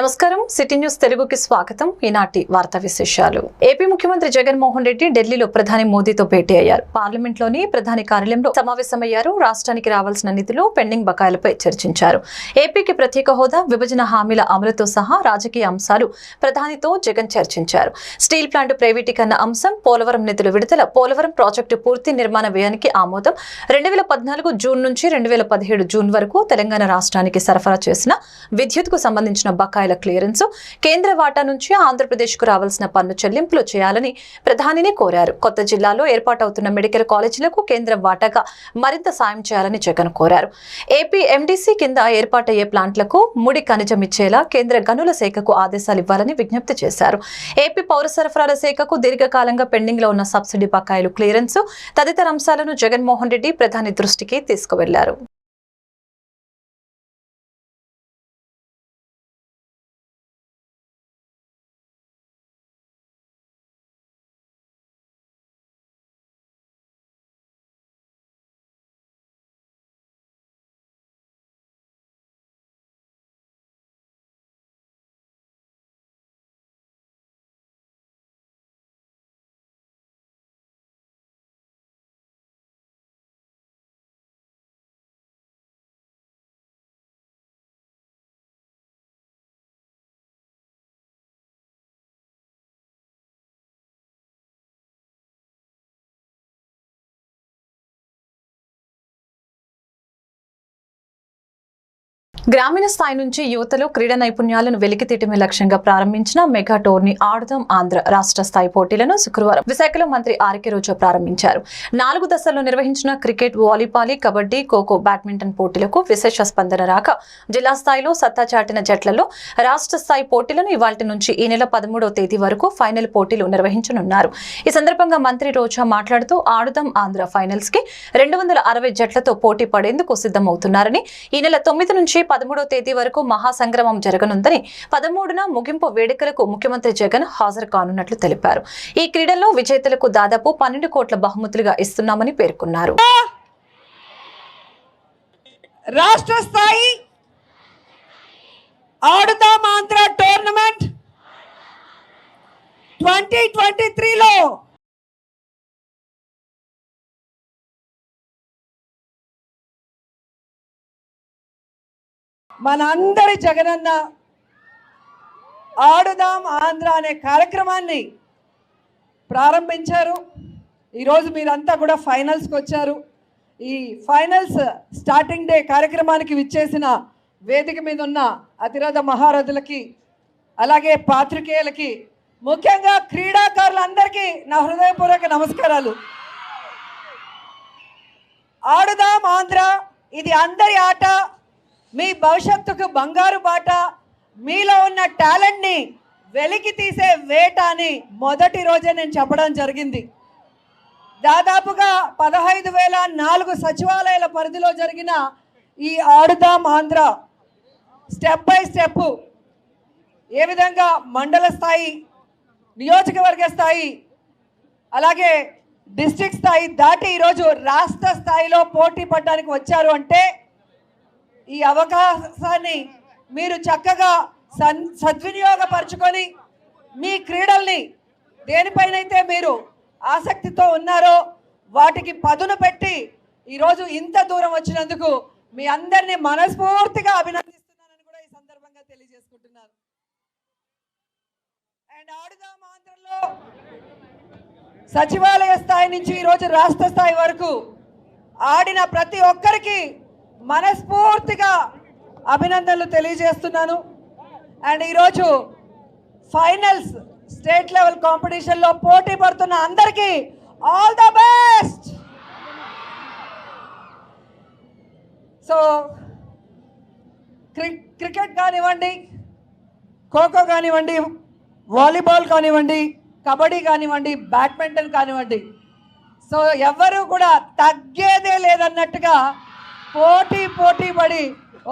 നമസ്കാരം city news తెలుగుకి స్వాగతం. ఈనాటి వార్తా విశేషాలు. ఏపీ ముఖ్యమంత్రి జగన్మోహన్ రెడ్డి ఢిల్లీలో ప్రధాని మోదీతో భేటీ అయ్యారు. పార్లమెంట్లోని ప్రధాని కార్యాలయంలో సమావేశమయ్యారు. రాష్ట్రానికి రావాల్సిన నిధులు పెండింగ్ బకాయిలపై చర్చించారు. ఏపీకి ప్రత్యేక హోదా విభజన హామీల అమలుతో సహా రాజకీయ అంశాలు ప్రధానితో జగన్ చర్చించారు. స్టీల్ ప్లాంట్ ప్రైవేటీకరణ అంశం పోలవరం నిధుల విడుదల పోలవరం ప్రాజెక్టు పూర్తి నిర్మాణ వ్యయానికి ఆమోదం. రెండు వేల పద్నాలుగు జూన్ నుంచి రెండు వేల పదిహేడు జూన్ వరకు తెలంగాణ రాష్ట్రానికి సరఫరా చేసిన విద్యుత్కు సంబంధించిన బకాయిల క్లియరెన్స్ కేంద్ర వాటా నుంచి ఆంధ్రప్రదేశ్కు రావాల్సిన పన్ను చెల్లింపులు చేయాలని ప్రధానిని కోరారు. కొత్త జిల్లాలో ఏర్పాటవుతున్న మెడికల్ కాలేజీలకు కేంద్ర వాటాగా మరింత సాయం చేయాలని జగన్ కోరారు. ఏపీ ఎండీసీ కింద ఏర్పాటయ్యే ప్లాంట్లకు ముడి ఖనిజం ఇచ్చేలా కేంద్ర గనుల శాఖకు ఆదేశాలు ఇవ్వాలని విజ్ఞప్తి చేశారు. ఏపీ పౌర సరఫరాల శాఖకు దీర్ఘకాలంగా పెండింగ్లో ఉన్న సబ్సిడీ బకాయిలు క్లియరెన్స్ తదితర అంశాలను జగన్మోహన్ రెడ్డి ప్రధాని దృష్టికి తీసుకువెళ్ళారు. గ్రామీణ స్థాయి నుంచి యువతలో క్రీడా నైపుణ్యాలను వెలికితీయటమే లక్ష్యంగా ప్రారంభించిన మెగా టోర్నీ ఆడుదాం ఆంధ్ర రాష్ట్ర స్థాయి పోటీలను శుక్రవారం విశాఖలో మంత్రి ఆర్కే రోజా ప్రారంభించారు. నాలుగు దశల్లో నిర్వహించిన cricket volleyball kabaddi kho kho badminton పోటీలకు విశేష స్పందన రాక జిల్లా స్థాయిలో సత్తా చాటిన జట్లలో రాష్ట్ర స్థాయి పోటీలను ఇవాల్టి నుంచి ఈ నెల పదమూడవ తేదీ వరకు ఫైనల్ పోటీలు నిర్వహించనున్నారు. ఈ సందర్భంగా మంత్రి రోజా మాట్లాడుతూ ఆడుదాం ఆంధ్ర ఫైనల్స్కి రెండు వందల అరవై జట్లతో పోటీ పడేందుకు సిద్ధమవుతున్నారని ఈ నెల తొమ్మిది నుంచి పదమూడవ తేదీ వరకు మహాసంగ్రమం జరగనుందని పదమూడున ముగింపు వేడుకలకు ముఖ్యమంత్రి జగన్ హాజరు కానున్నట్లు తెలిపారు. ఈ క్రీడల్లో విజేతలకు దాదాపు పన్నెండు కోట్ల బహుమతులుగా ఇస్తున్నామని పేర్కొన్నారు. రాష్ట్ర స్థాయి Adudam Andhra tournament twenty twenty త్రీలో మనందరి జగనన్న ఆడుదాం ఆంధ్ర అనే కార్యక్రమాన్ని ప్రారంభించారు. ఈరోజు మీరంతా కూడా ఫైనల్స్కి వచ్చారు. ఈ ఫైనల్స్ స్టార్టింగ్ డే కార్యక్రమానికి విచ్చేసిన వేదిక మీద ఉన్న అతిరథ మహారథులకి అలాగే పాత్రికేయులకి ముఖ్యంగా క్రీడాకారులందరికీ నా హృదయపూర్వక నమస్కారాలు. ఆడుదాం ఆంధ్ర ఇది అందరి ఆట. మీ భవిష్యత్తుకు బంగారు బాట మీలో ఉన్న టాలెంట్ని వెలికి తీసే వేట అని మొదటి రోజే నేను చెప్పడం జరిగింది. దాదాపుగా పదహైదు వేల నాలుగు సచివాలయాల పరిధిలో జరిగిన ఈ Aadudam Andhra step by step ఏ విధంగా మండల స్థాయి నియోజకవర్గ స్థాయి అలాగే డిస్టిక్ స్థాయి దాటి ఈరోజు రాష్ట్ర స్థాయిలో పోటీ పడడానికి వచ్చారు అంటే ఈ అవకాశాన్ని మీరు చక్కగా సన్ సద్వినియోగపరచుకొని మీ క్రీడల్ని దేనిపైనైతే మీరు ఆసక్తితో ఉన్నారో వాటికి పదును పెట్టి ఈరోజు ఇంత దూరం వచ్చినందుకు మీ అందరినీ మనస్ఫూర్తిగా అభినందిస్తున్నానని కూడా ఈ సందర్భంగా తెలియజేసుకుంటున్నాను. అండ్ ఆడుదాం ఆంధ్రలో సచివాలయ స్థాయి నుంచి ఈరోజు రాష్ట్ర స్థాయి వరకు ఆడిన ప్రతి ఒక్కరికి మనస్ఫూర్తిగా అభినందనలు తెలియజేస్తున్నాను. అండ్ ఈరోజు ఫైనల్స్ స్టేట్ లెవెల్ కాంపిటీషన్లో పోటీ పడుతున్న అందరికీ ఆల్ ద బెస్ట్! సో క్రి క్రికెట్ కానివ్వండి ఖోఖో కానివ్వండి వాలీబాల్ కానివ్వండి కబడ్డీ కానివ్వండి బ్యాడ్మింటన్ కానివ్వండి. సో ఎవరు కూడా తగ్గేదే లేదన్నట్టుగా పోటీ పోటీ పడి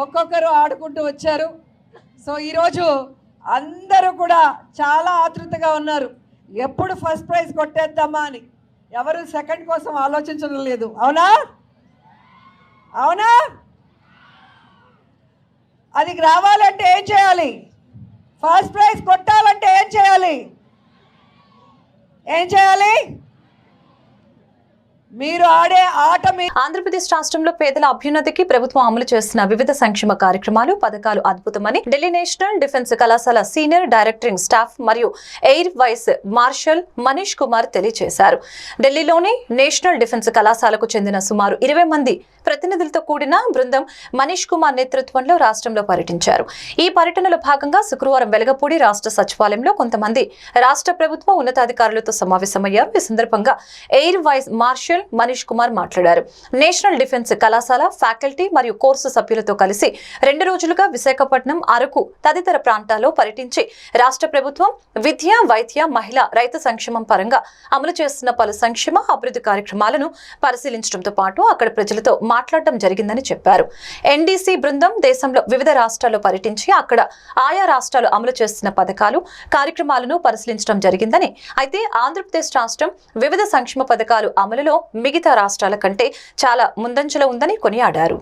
ఒక్కొక్కరు ఆడుకుంటూ వచ్చారు. సో ఈరోజు అందరూ కూడా చాలా ఆతృతగా ఉన్నారు. ఎప్పుడు ఫస్ట్ ప్రైజ్ కొట్టేద్దామా అని. ఎవరు సెకండ్ కోసం ఆలోచించడం లేదు. అవునా? అవునా? అది రావాలంటే ఏం చేయాలి? ఫస్ట్ ప్రైజ్ కొట్టాలంటే ఏం చేయాలి? ఏం చేయాలి? మీరు ఆడే ఆట ఆంధ్రప్రదేశ్ రాష్ట్రంలో పేదల అభ్యున్నతికి ప్రభుత్వం అమలు చేస్తున్న వివిధ సంక్షేమ కార్యక్రమాలు పథకాలు అద్భుతమని ఢిల్లీ నేషనల్ డిఫెన్స్ కళాశాల సీనియర్ డైరెక్టరింగ్ స్టాఫ్ మరియు air vice marshal Manish Kumar తెలియజేశారు ఢిల్లీలోని నేషనల్ డిఫెన్స్ కళాశాలకు చెందిన సుమారు ఇరవై మంది ప్రతినిధులతో కూడిన బృందం మనీష్ కుమార్ నేతృత్వంలో రాష్ట్రంలో పర్యటించారు. ఈ పర్యటనలో భాగంగా శుక్రవారం వెలగపూడి రాష్ట్ర సచివాలయంలో కొంతమంది రాష్ట్ర ప్రభుత్వ ఉన్నతాధికారులతో సమావేశమయ్యారు. ఈ సందర్భంగా air vice marshal Manish Kumar మాట్లాడారు. నేషనల్ డిఫెన్స్ కళాశాల ఫ్యాకల్టీ మరియు కోర్సు సభ్యులతో కలిసి రెండు రోజులుగా విశాఖపట్నం అరకు తదితర ప్రాంతాల్లో పర్యటించి రాష్ట్ర ప్రభుత్వం విద్య వైద్య మహిళా రైతు సంక్షేమం పరంగా అమలు చేస్తున్న పలు సంక్షేమ అభివృద్ధి కార్యక్రమాలను పరిశీలించడంతో పాటు అక్కడ ప్రజలతో మాట్లాడడం జరిగిందని చెప్పారు. ఎన్డీసీ బృందం దేశంలో వివిధ రాష్ట్రాల్లో పర్యటించి అక్కడ ఆయా రాష్ట్రాలు అమలు చేస్తున్న పథకాలు కార్యక్రమాలను పరిశీలించడం జరిగిందని అయితే ఆంధ్రప్రదేశ్ రాష్ట్రం వివిధ సంక్షేమ పథకాలు అమలులో మిగతా రాష్ట్రాల కంటే చాలా ముందంజలో ఉందని కొనియాడారు.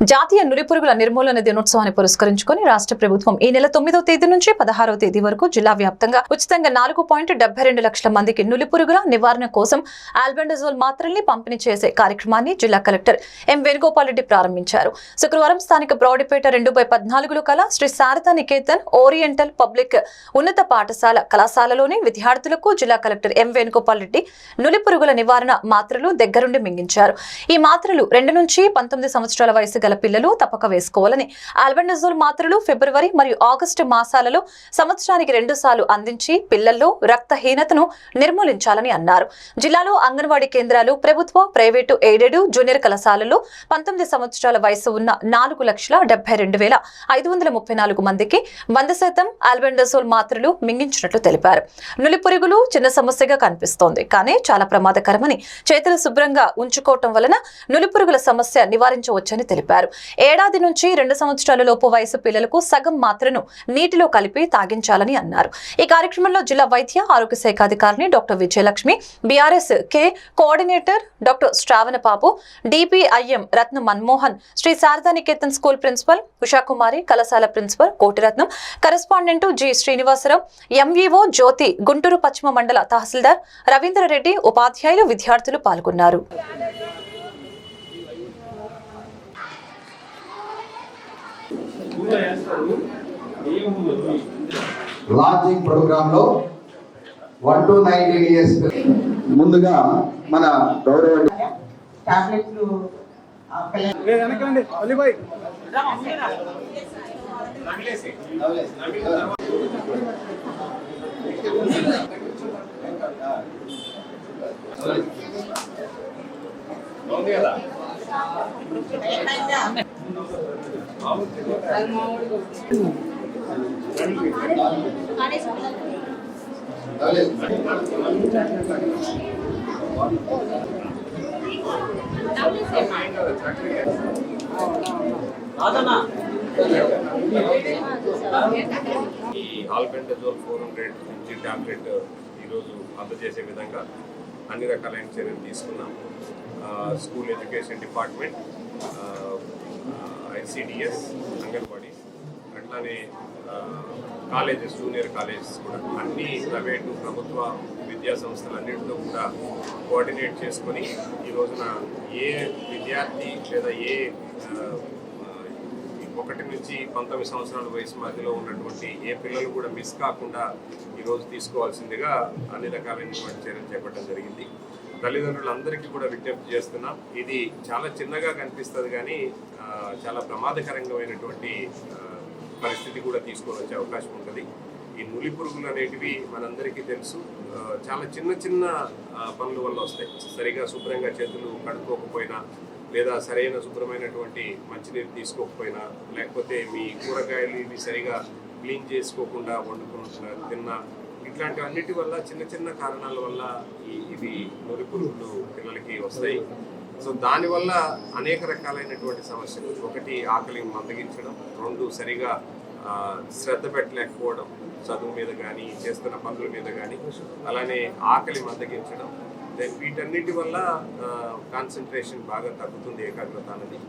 జాతీయ నులిపురుగుల నిర్మూలన దినోత్సవాన్ని పురస్కరించుకొని రాష్ట్ర ప్రభుత్వం ఈ నెల తొమ్మిదవ తేదీ నుంచి పదహారవ తేదీ వరకు జిల్లా వ్యాప్తంగా ఉచితంగా నాలుగు పాయింట్ డెబ్బై రెండు లక్షల మందికి నులిపురుగుల నివారణ కోసం ఆల్బెండజోల్ మాత్రల్ని పంపిణీ చేసే కార్యక్రమాన్ని జిల్లా కలెక్టర్ ఎం వేణుగోపాల్ రెడ్డి ప్రారంభించారు. శుక్రవారం స్థానిక బ్రౌడిపేట రెండు బై పద్నాలుగులో కల శ్రీ శారదా నికేతన్ ఓరియంటల్ పబ్లిక్ ఉన్నత పాఠశాల కళాశాలలోని విద్యార్థులకు జిల్లా కలెక్టర్ ఎం వేణుగోపాల్ రెడ్డి నులిపురుగుల నివారణ మాత్రలు దగ్గరుండి మింగించారు. ఈ మాత్రలు రెండు నుంచి పంతొమ్మిది సంవత్సరాల వయసు గల పిల్లలు తప్పక వేసుకోవాలని ఆల్బెండజోల్ మాత్రలు ఫిబ్రవరి మరియు ఆగస్టు మాసాలలో సంవత్సరానికి రెండు సార్లు అందించి పిల్లల్లో రక్తహీనతను నిర్మూలించాలని అన్నారు. జిల్లాలో అంగన్వాడీ కేంద్రాలు ప్రభుత్వ ప్రైవేటు ఎయిడెడ్ జూనియర్ కళాశాలలో పంతొమ్మిది సంవత్సరాల వయసు ఉన్న నాలుగు లక్షల డెబ్బై రెండు వేల ఐదు వందల ముప్పై నాలుగు మందికి వంద శాతం ఆల్బెండజోల్ మాత్రలు మింగించినట్లు తెలిపారు. నులిపురుగులు చిన్న సమస్యగా కనిపిస్తోంది. కానీ చాలా ప్రమాదకరమని చేతులు శుభ్రంగా ఉంచుకోవటం వలన నులిపురుగుల సమస్య నివారించవచ్చని తెలిపారు. ఏడాది నుంచి రెండు సంవత్సరాల లోపు వయసు పిల్లలకు సగం మాత్రను నీటిలో కలిపి తాగించాలని అన్నారు. ఈ కార్యక్రమంలో జిల్లా వైద్య ఆరోగ్య శాఖ అధికారిని doctor Vijayalakshmi BRS K coordinator doctor Shravana Babu DPIM Ratna Manmohan Shri Sarada Niketan school principal Ushakumari కళాశాల principal Kotiratnam correspondent G Srinivasarao MEO Jyothi Guntur పశ్చిమ మండల తహసీల్దార్ రవీంద్రరెడ్డి ఉపాధ్యాయులు విద్యార్థులు పాల్గొన్నారు. లాంచింగ్ ప్రోగ్రామ్లో వన్ టు నైన్టీన్ ఇయర్స్ ముందుగా మన గౌరవ టాబ్లెట్లు అలీబాయ్ ఈ ఆల్బెండజోల్ ఫోర్ హండ్రెడ్ నుంచి టాబ్లెట్ ఈరోజు అందజేసే విధంగా అన్ని రకాలైన చర్యలు తీసుకున్నాం school education department ICDS anganwadi అట్లానే కాలేజెస్ జూనియర్ కాలేజెస్ కూడా. అన్ని ప్రైవేటు ప్రభుత్వ విద్యా సంస్థలన్నింటితో కూడా కోఆర్డినేట్ చేసుకొని ఈ రోజున ఏ విద్యార్థి లేదా ఏ ఒకటి నుంచి పంతొమ్మిది సంవత్సరాల వయసు మధ్యలో ఉన్నటువంటి ఏ పిల్లలు కూడా మిస్ కాకుండా ఈరోజు తీసుకోవాల్సిందిగా అన్ని రకాలైనటువంటి చర్యలు చేపట్టడం జరిగింది. తల్లిదండ్రులందరికీ కూడా విజ్ఞప్తి చేస్తున్నాం ఇది చాలా చిన్నగా కనిపిస్తుంది కానీ చాలా ప్రమాదకరంగమైనటువంటి పరిస్థితి కూడా తీసుకొని వచ్చే అవకాశం ఉంటుంది. ఈ నులి పురుగులు అనేటివి మనందరికీ తెలుసు. చాలా చిన్న చిన్న పనుల వల్ల వస్తాయి. సరిగా శుభ్రంగా చేతులు కడుక్కోకపోయినా లేదా సరైన శుభ్రమైనటువంటి మంచినీరు తీసుకోకపోయినా లేకపోతే మీ కూరగాయలు ఇవి సరిగా క్లీన్ చేసుకోకుండా వండుకుంటున్నా తిన్నా ఇట్లాంటి అన్నిటి వల్ల చిన్న చిన్న కారణాల వల్ల ఈ ఇవి నొరి పురుగులు పిల్లలకి వస్తాయి. సో దానివల్ల అనేక రకాలైనటువంటి సమస్యలు. ఒకటి ఆకలి మందగించడం. రెండు సరిగా శ్రద్ధ పెట్టలేకపోవడం. చదువు మీద కానీ చేస్తున్న పనుల మీద కానీ అలానే ఆకలి మందగించడం. దెన్ వీటన్నిటి వల్ల కాన్సన్ట్రేషన్ బాగా తగ్గుతుంది ఏకాగ్రత అనేది.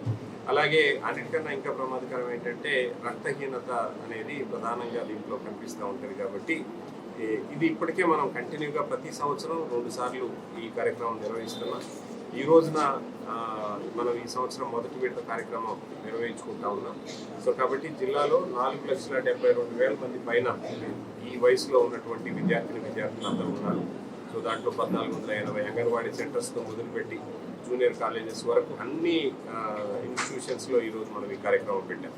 అలాగే అన్నిటికన్నా ఇంకా ప్రమాదకరం ఏంటంటే రక్తహీనత అనేది ప్రధానంగా దీంట్లో కనిపిస్తూ ఉంటుంది కాబట్టి ఇది ఇప్పటికే మనం కంటిన్యూగా ప్రతి సంవత్సరం రెండు సార్లు ఈ కార్యక్రమం నిర్వహిస్తున్నాం. ఈ రోజున మనం ఈ సంవత్సరం మొదటి విడత కార్యక్రమం నిర్వహించుకుంటా ఉన్నాం. సో కాబట్టి జిల్లాలో నాలుగు లక్షల డెబ్బై రెండు వేల మంది పైన ఈ వయసులో ఉన్నటువంటి విద్యార్థిని విద్యార్థులు అందరూ ఉన్నారు. సో దాంట్లో పద్నాలుగు వందల ఎనభై అంగన్వాడీ సెంటర్స్తో మొదలుపెట్టి జూనియర్ కాలేజెస్ వరకు అన్ని ఇన్స్టిట్యూషన్స్లో ఈరోజు మనం ఈ కార్యక్రమం పెట్టాం.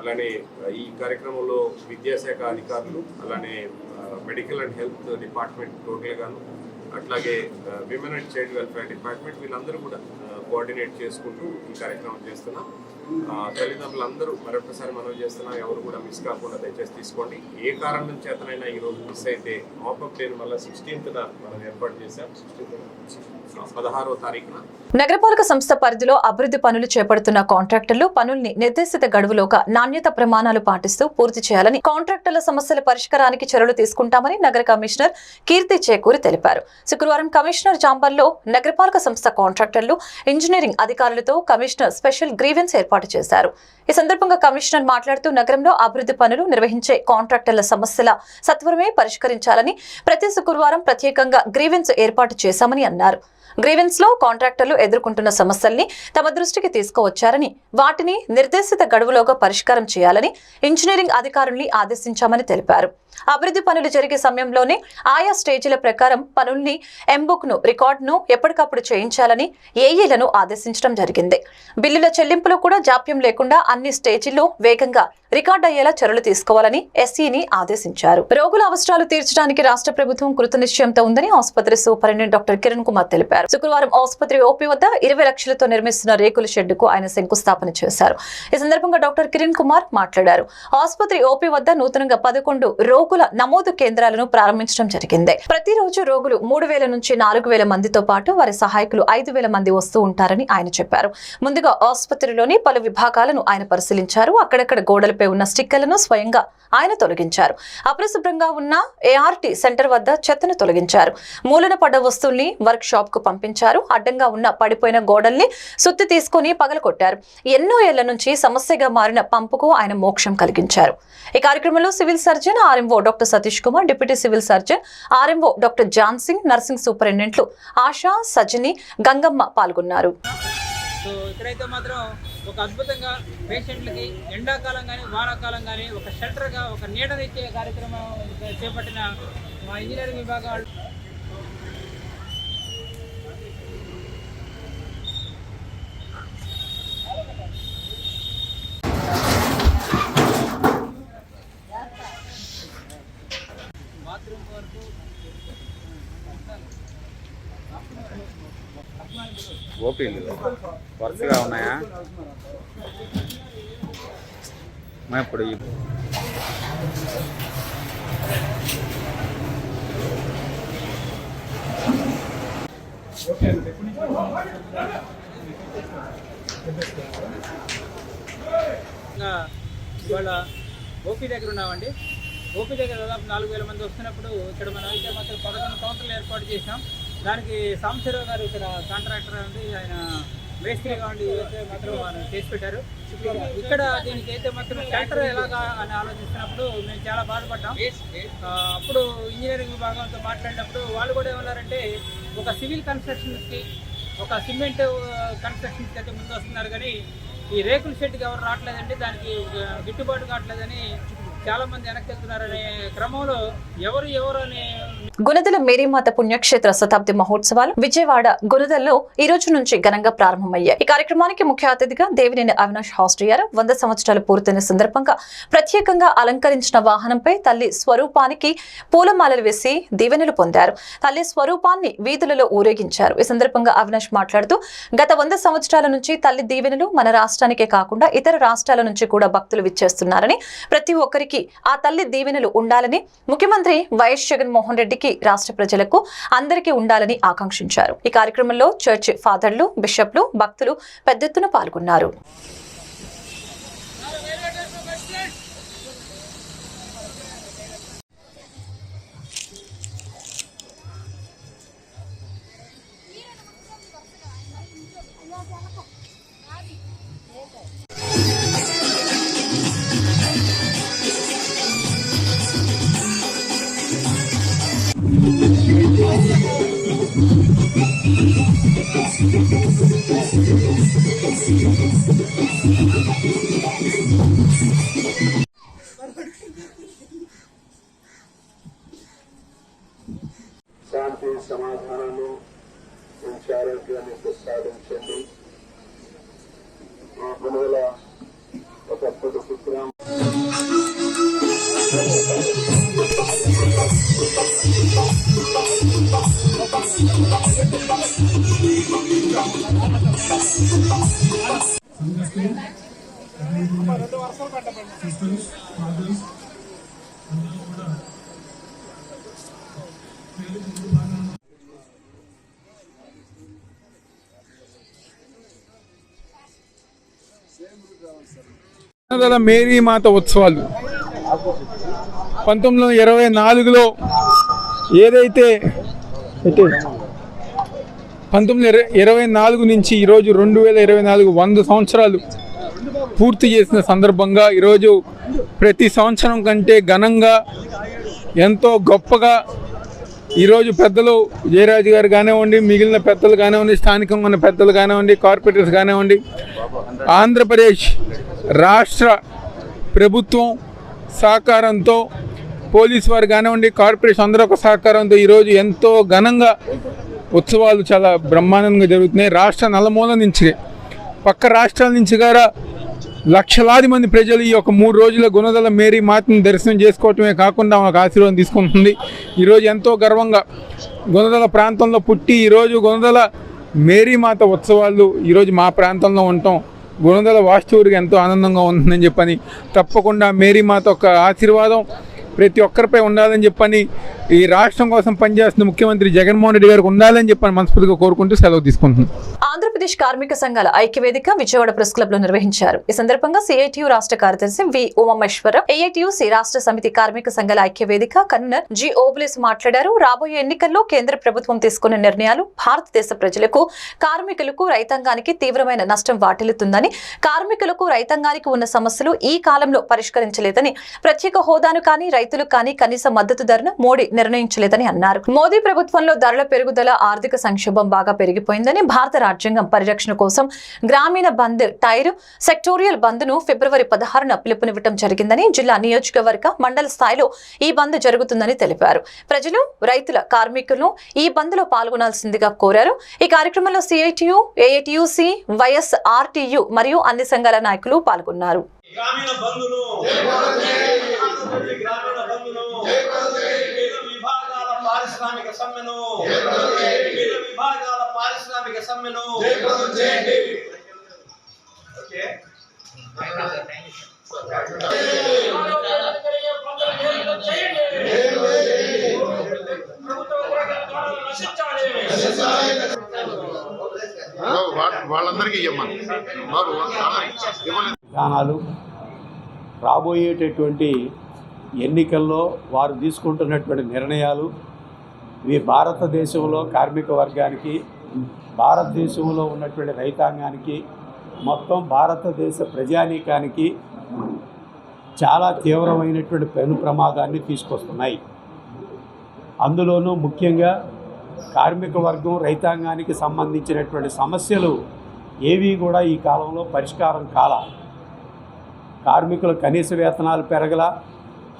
అలానే ఈ కార్యక్రమంలో విద్యాశాఖ అధికారులు అలానే మెడికల్ అండ్ హెల్త్ డిపార్ట్మెంట్ టోటల్గాను. అట్లాగే women and child welfare department వీళ్ళందరూ కూడా కోఆర్డినేట్ చేసుకుంటూ ఈ కార్యక్రమం చేస్తున్నాం. తల్లిదండ్రులందరూ మరొకసారి మనం చేస్తున్నాం ఎవరు కూడా మిస్ కాకుండా దయచేసి తీసుకోండి. ఏ కారణం చేతనైనా ఈరోజు మిస్ అయితే మాపప్ డేని మళ్ళీ సిక్స్టీన్త్న మనం ఏర్పాటు చేశాం. సిక్స్టీన్త్ పదహారో తారీఖున. నగరపాలక సంస్థ పరిధిలో అభివృద్ధి పనులు చేపడుతున్న కాంట్రాక్టర్లు పనుల్ని నిర్దేశిత గడువులోగా నాణ్యత ప్రమాణాలు పాటిస్తూ పూర్తి చేయాలని కాంట్రాక్టర్ల సమస్యల పరిష్కారానికి చర్యలు తీసుకుంటామని నగర కమిషనర్ కీర్తి చేకూరి తెలిపారు. శుక్రవారం కమిషనర్ చాంబర్లో నగరపాలక సంస్థ కాంట్రాక్టర్లు ఇంజనీరింగ్ అధికారులతో కమిషనర్ స్పెషల్ గ్రీవెన్స్ ఏర్పాటు చేశారు. ఈ సందర్భంగా కమిషనర్ మాట్లాడుతూ నగరంలో అభివృద్ధి పనులు నిర్వహించే కాంట్రాక్టర్ల సమస్యల సత్వరమే పరిష్కరించాలని ప్రతి శుక్రవారం ప్రత్యేకంగా గ్రీవెన్స్ ఏర్పాటు చేశామని అన్నారు. గ్రీవెన్స్లో కాంట్రాక్టర్లు ఎదుర్కొంటున్న సమస్యల్ని తమ దృష్టికి తీసుకువచ్చారని వాటిని నిర్దేశిత గడువులోగా పరిష్కారం చేయాలని ఇంజనీరింగ్ అధికారుల్ని ఆదేశించామని తెలిపారు. అభివృద్ధి పనులు జరిగే సమయంలోనే ఆయా స్టేజీల ప్రకారం పనుల్ని ఎంబుక్ను రికార్డును ఎప్పటికప్పుడు చేయించాలని ఏఈలను ఆదేశించడం జరిగింది. బిల్లుల చెల్లింపులో కూడా జాప్యం లేకుండా అన్ని స్టేజీల్లో వేగంగా రికార్డ్ అయ్యేలా చర్యలు తీసుకోవాలని ఎస్ఈని ఆదేశించారు. రోగుల అవసరాలు తీర్చడానికి రాష్ట్ర ప్రభుత్వం కృతనిశ్చయంతో ఉందని ఆసుపత్రి సూపరింటెండెంట్ డాక్టర్ కిరణ్ కుమార్ తెలిపారు. శుక్రవారం ఆసుపత్రి ఓపీ వద్ద ఇరవై లక్షలతో నిర్మిస్తున్న రేకుల షెడ్డుకు ఆయన శంకుస్థాపన చేశారు. ఈ సందర్భంగా డాక్టర్ కిరణ్ కుమార్ మాట్లాడారు. ఆసుపత్రి ఓపీ వద్ద నూతనంగా పదకొండు రోగుల నమోదు కేంద్రాలను ప్రారంభించడం జరిగింది. ప్రతిరోజు రోగులు మూడు వేల నుంచి నాలుగు వేల మందితో పాటు వారి సహాయకులు ఐదు వేల మంది వస్తూ ఉంటారని ఆయన చెప్పారు. ముందుగా ఆసుపత్రిలోని పలు విభాగాలను ఆయన పరిశీలించారు. అక్కడక్కడ గోడలపై ఉన్న స్టిక్కర్లను స్వయంగా ఆయన తొలగించారు. అపరిశుభ్రంగా ఉన్న ఏఆర్టీ సెంటర్ వద్ద చెత్తను తొలగించారు. మూలన పడ్డ వస్తువుల్ని వర్క్ షాప్కు పంపించారు. అడ్డంగా ఉన్న పడిపోయిన గోడల్ని సుత్తి తీసుకుని పగలకొట్టారు ఎన్నో ఏళ్ళ నుంచి సమస్యగా మారిన పంపుకు ఆయన మోక్షం కలిగించారు. ఈ కార్యక్రమంలో civil surgeon RMO doctor Satish Kumar deputy civil surgeon RMO doctor John Singh nursing సూపరింటెండెంట్లు Asha Sajani Gangamma పాల్గొన్నారు. సో ఇక్కడైతే మాత్రం ఒక అద్భుతంగా పేషెంట్లకి ఎండాకాలం కానీ వానాకాలం కానీ ఒక షెల్టర్గా ఒక నీడనిచ్చే కార్యక్రమం చేపట్టిన మా ఇంజనీరింగ్ విభాగాలు ఓపీలు వరుసగా ఉన్నాయా? మా ఇప్పుడు ఇవాళ ఓపీ దగ్గర ఉన్నామండి. ఓపీ దగ్గర దాదాపు నాలుగు వేల మంది వస్తున్నప్పుడు ఇక్కడ మనం అయితే మాత్రం పదకొండు కౌంటర్లు ఏర్పాటు చేసాం దానికి సాంబశివరావు గారు ఇక్కడ కాంట్రాక్టర్ అండి ఆయన మేస్త్రిగా ఉండి మాత్రం ఆయన చేసి పెట్టారు. ఇక్కడ దీనికి అయితే మాత్రం ట్రాక్టర్ ఎలాగా అని ఆలోచిస్తున్నప్పుడు మేము చాలా బాధపడ్డాం. ఆ, అప్పుడు ఇంజనీరింగ్ విభాగంతో మాట్లాడినప్పుడు వాళ్ళు కూడా ఏమన్నారంటే ఒక సివిల్ కన్స్ట్రక్షన్స్కి ఒక సిమెంట్ కన్స్ట్రక్షన్స్కి అయితే ముందు వస్తున్నారు కానీ ఈ రేకుల షెడ్కి ఎవరు రావట్లేదండి దానికి గిట్టుబాటు కావట్లేదని చాలా మంది వెనక్కి వెళ్తున్నారనే క్రమంలో ఎవరు ఎవరు అనే గుణదల మేరీమాత పుణ్యక్షేత్ర శతాబ్ది మహోత్సవాలు విజయవాడ గుణదల్లో ఈ రోజు నుంచి ఘనంగా ప్రారంభమయ్యాయి. ఈ కార్యక్రమానికి ముఖ్య అతిథిగా దేవినేని అవినాష్ హాస్ట్రియార్ వంద సంవత్సరాలు పూర్తయిన సందర్భంగా ప్రత్యేకంగా అలంకరించిన వాహనంపై తల్లి స్వరూపానికి పూలమాలలు వేసి దీవెనలు పొందారు. తల్లి స్వరూపాన్ని వీధులలో ఊరేగించారు. ఈ సందర్భంగా అవినాష్ మాట్లాడుతూ గత వంద సంవత్సరాల నుంచి తల్లి దీవెనలు మన రాష్ట్రానికే కాకుండా ఇతర రాష్ట్రాల నుంచి కూడా భక్తులు విచ్చేస్తున్నారని ప్రతి ఒక్కరికి ఆ తల్లి దీవెనలు ఉండాలని ముఖ్యమంత్రి వైఎస్ జగన్మోహన్ రెడ్డికి రాష్ట్ర ప్రజలకు అందరికీ ఉండాలని ఆకాంక్షించారు. ఈ కార్యక్రమంలో చర్చ్ ఫాదర్లు బిషప్లు భక్తులు పెద్ద ఎత్తున పాల్గొన్నారు. Thank you. మేరీ మాత ఉత్సవాలు. పంతొమ్మిది వందల ఇరవై నాలుగులో ఏదైతే అయితే పంతొమ్మిది ఇరవై నాలుగు నుంచి ఈరోజు రెండు వేల ఇరవై నాలుగు వంద సంవత్సరాలు పూర్తి చేసిన సందర్భంగా ఈరోజు ప్రతి సంవత్సరం కంటే ఘనంగా ఎంతో గొప్పగా ఈరోజు పెద్దలు జయరాజు గారు కానివ్వండి మిగిలిన పెద్దలు కానివ్వండి స్థానికంగా ఉన్న పెద్దలు కానివ్వండి కార్పొరేటర్స్ కానివ్వండి ఆంధ్రప్రదేశ్ రాష్ట్ర ప్రభుత్వం సహకారంతో పోలీస్ వారు కానివ్వండి కార్పొరేషన్ అందరూ ఒక సహకారంతో ఈరోజు ఎంతో ఘనంగా ఉత్సవాలు చాలా బ్రహ్మాండంగా జరుగుతున్నాయి. రాష్ట్ర నలమూల నుంచి పక్క రాష్ట్రాల నుంచి కూడా లక్షలాది మంది ప్రజలు ఈ యొక్క మూడు రోజుల గుణదల మేరీ మాతను దర్శనం చేసుకోవటమే కాకుండా మాకు ఆశీర్వాదం తీసుకుంటుంది. ఈరోజు ఎంతో గర్వంగా గుణదల ప్రాంతంలో పుట్టి ఈరోజు గుణదల మేరీ మాత ఉత్సవాలు ఈరోజు మా ప్రాంతంలో ఉండటం గుణదల వాస్తవుడికి ఎంతో ఆనందంగా ఉంటుందని చెప్పని తప్పకుండా మేరీ మాత యొక్క ఆశీర్వాదం. ప్రతి ఒక్కరిపై ఉండాలని చెప్పని ఈ రాష్ట్రం కోసం పనిచేస్తున్న ముఖ్యమంత్రి జగన్మోహన్ రెడ్డి గారికి ఉండాలని చెప్పని మనస్ఫూర్తిగా కోరుకుంటూ సెలవు తీసుకుంటున్నాను ఆంధ్రప్రదేశ్ కార్మిక సంఘాల ఐక్యవేదిక విజయవాడ ప్రెస్ క్లబ్లో నిర్వహించారు. ఈ సందర్భంగా సిఐటియు రాష్ట్ర కార్యదర్శి వి. ఉమామేశ్వర ఏఐటియుసి రాష్ట్ర సమితి కార్మిక సంఘాల ఐక్యవేదిక కన్వీనర్ జి. ఓబులేస్ మాట్లాడారు. రాబోయే ఎన్నికల్లో కేంద్ర ప్రభుత్వం తీసుకున్న నిర్ణయాలు భారతదేశ ప్రజలకు కార్మికులకు రైతాంగానికి తీవ్రమైన నష్టం వాటిల్లుతుందని కార్మికులకు రైతాంగానికి ఉన్న సమస్యలు ఈ కాలంలో పరిష్కరించలేదని ప్రత్యేక హోదాను కానీ రైతులు కానీ కనీస మద్దతు ధరను మోడీ నిర్ణయించలేదని అన్నారు. మోదీ ప్రభుత్వంలో ధరల పెరుగుదల ఆర్థిక సంక్షోభం బాగా పెరిగిపోయిందని భారత రాజ్యాంగం పరిరక్షణ కోసం గ్రామీణ బంద్ టైర్ సెక్టోరియల్ బంద్ను ఫిబ్రవరి పదహారున పిలుపునివ్వటం జరిగిందని జిల్లా నియోజకవర్గ మండల స్థాయిలో ఈ బంద్ జరుగుతుందని తెలిపారు. ప్రజలు రైతుల కార్మికులను ఈ బంద్లో పాల్గొనాల్సిందిగా కోరారు. ఈ కార్యక్రమంలో సిఐటియు ఏఐటియుసి వైఎస్ఆర్టీయు మరియు అన్ని సంఘాల నాయకులు పాల్గొన్నారు. గ్రామీణ బంధును గ్రామీణ బంధును విభాగాల పారిశ్రామిక సమ్మెను సమ్మెను ఓకే. వాళ్ళందరికీ ఇవ్వమని బాబు ఇవ్వలేదు. విధానాలు రాబోయేటటువంటి ఎన్నికల్లో వారు తీసుకుంటున్నటువంటి నిర్ణయాలు ఇవి భారతదేశంలో కార్మిక వర్గానికి భారతదేశంలో ఉన్నటువంటి రైతాంగానికి మొత్తం భారతదేశ ప్రజానీకానికి చాలా తీవ్రమైనటువంటి పెను ప్రమాదాన్ని తీసుకొస్తున్నాయి. అందులోనూ ముఖ్యంగా కార్మిక వర్గం రైతాంగానికి సంబంధించినటువంటి సమస్యలు ఏవి కూడా ఈ కాలంలో పరిష్కారం కాల. కార్మికుల కనీస వేతనాలు పెరగల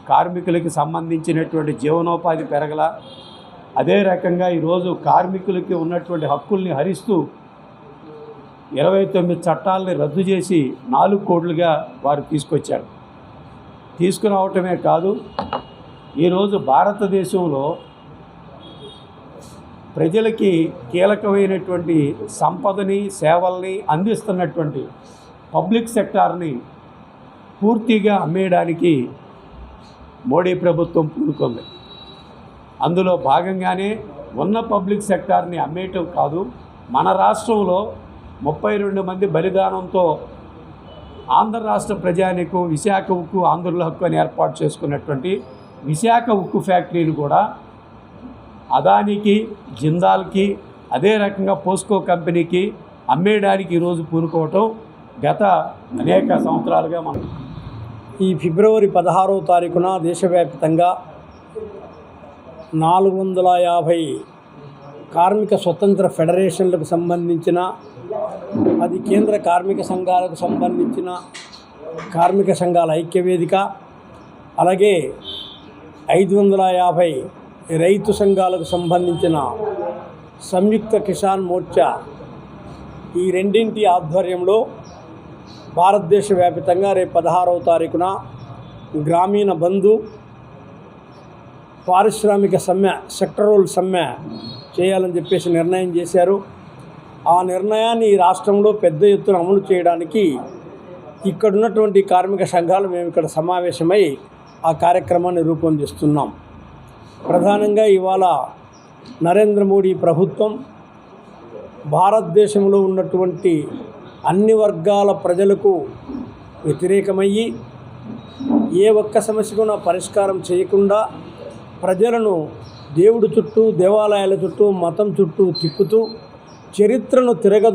కార్మికులకి సంబంధించినటువంటి జీవనోపాధి పెరగల అదే రకంగా ఈరోజు కార్మికులకి ఉన్నటువంటి హక్కుల్ని హరిస్తూ ఇరవై తొమ్మిది చట్టాలని రద్దు చేసి నాలుగు కోట్లుగా వారు తీసుకొచ్చారు. తీసుకురావటమే కాదు ఈరోజు భారతదేశంలో ప్రజలకి కీలకమైనటువంటి సంపదని సేవల్ని అందిస్తున్నటువంటి పబ్లిక్ సెక్టార్ని పూర్తిగా అమ్మేయడానికి మోడీ ప్రభుత్వం పూనుకుంది. అందులో భాగంగానే ఉన్న పబ్లిక్ సెక్టార్ని అమ్మేయటం కాదు మన రాష్ట్రంలో ముప్పై రెండు మంది బలిదానంతో ఆంధ్ర రాష్ట్ర ప్రజానికు విశాఖ ఉక్కు ఆంధ్రుల హక్కు అని ఏర్పాటు చేసుకున్నటువంటి విశాఖ ఉక్కు ఫ్యాక్టరీని కూడా అదానికి జిందాల్కి అదే రకంగా పోస్కో కంపెనీకి అమ్మేయడానికి ఈరోజు పూనుకోవటం గత అనేక సంవత్సరాలుగా మనం ఈ ఫిబ్రవరి పదహారవ తారీఖున దేశవ్యాప్తంగా నాలుగు వందల యాభై కార్మిక స్వతంత్ర ఫెడరేషన్లకు సంబంధించిన అది కేంద్ర కార్మిక సంఘాలకు సంబంధించిన కార్మిక సంఘాల ఐక్యవేదిక అలాగే ఐదు వందల యాభై రైతు సంఘాలకు సంబంధించిన సంయుక్త కిసాన్ మోర్చా ఈ రెండింటి ఆధ్వర్యంలో భారతదేశ వ్యాప్తంగా రేపు పదహారవ తారీఖున గ్రామీణ బంధు పారిశ్రామిక సమ్మె సెక్టరల్ సమ్మె చేయాలని చెప్పేసి నిర్ణయం చేశారు. ఆ నిర్ణయాన్ని ఈ రాష్ట్రంలో పెద్ద ఎత్తున అమలు చేయడానికి ఇక్కడ ఉన్నటువంటి కార్మిక సంఘాలు మేము ఇక్కడ సమావేశమై ఆ కార్యక్రమాన్ని రూపొందిస్తున్నాం. ప్రధానంగా ఇవాళ నరేంద్ర మోడీ ప్రభుత్వం భారతదేశంలో ఉన్నటువంటి అన్ని వర్గాల ప్రజలకు వ్యతిరేకమయ్యి ఏ ఒక్క సమస్యకు పరిష్కారం చేయకుండా ప్రజలను దేవుడి చుట్టూ దేవాలయాల చుట్టూ మతం చుట్టూ తిప్పుతూ చరిత్రను తిరగదు